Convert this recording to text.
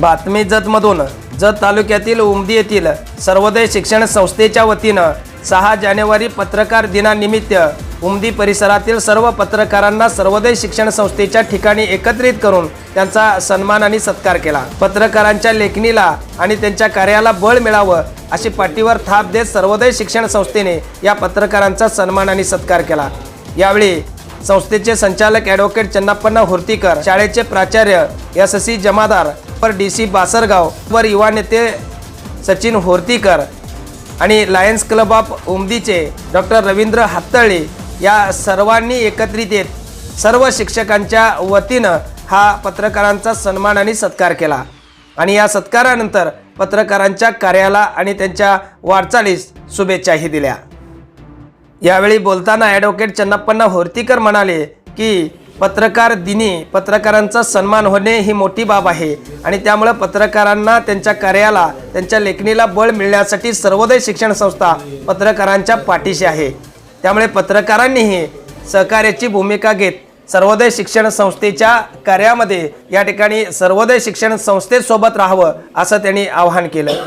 बातमी जतमधून जत तालुक्यातील उमदी येथील सर्वोदय शिक्षण संस्थेच्या वतीनं सहा जानेवारी पत्रकार दिनानिमित्त उमदी परिसरातील सर्व पत्रकारांना सर्वोदय शिक्षण संस्थेच्या ठिकाणी एकत्रित करून त्यांचा सन्मान आणि सत्कार केला. पत्रकारांच्या लेखणीला आणि त्यांच्या कार्याला बळ मिळावं अशी पाठीवर थाप देत सर्वोदय शिक्षण संस्थेने या पत्रकारांचा सन्मान आणि सत्कार केला. यावेळी संस्थेचे संचालक ॲडव्होकेट चन्नाप्पण्णा हुर्तीकर शाळेचे प्राचार्य एस. सी. जमादार वर डी. सी. बासरगाव वर युवा नेते सचिन होर्तीकर आणि लायन्स क्लब ऑफ उमदीचे डॉक्टर रवींद्र हातळी या सर्वांनी एकत्रित येत सर्व शिक्षकांच्या वतीनं हा पत्रकारांचा सन्मान आणि सत्कार केला. आणि या सत्कारानंतर पत्रकारांच्या कार्याला आणि त्यांच्या वाटचालीस शुभेच्छाही दिल्या. यावेळी बोलताना ॲडव्होकेट चन्नप्पन्ना होर्तीकर म्हणाले की पत्रकार दिनी पत्रकारांचा सन्मान होणे ही मोठी बाब आहे आणि त्यामुळे पत्रकारांना त्यांच्या कार्याला त्यांच्या लेखणीला बळ मिळण्यासाठी सर्वोदय शिक्षण संस्था पत्रकारांच्या पाठीशी आहे. त्यामुळे पत्रकारांनीही सहकार्याची भूमिका घेत सर्वोदय शिक्षण संस्थेच्या कार्यामध्ये या ठिकाणी सर्वोदय शिक्षण संस्थेसोबत राहावं असं त्यांनी आवाहन केलं.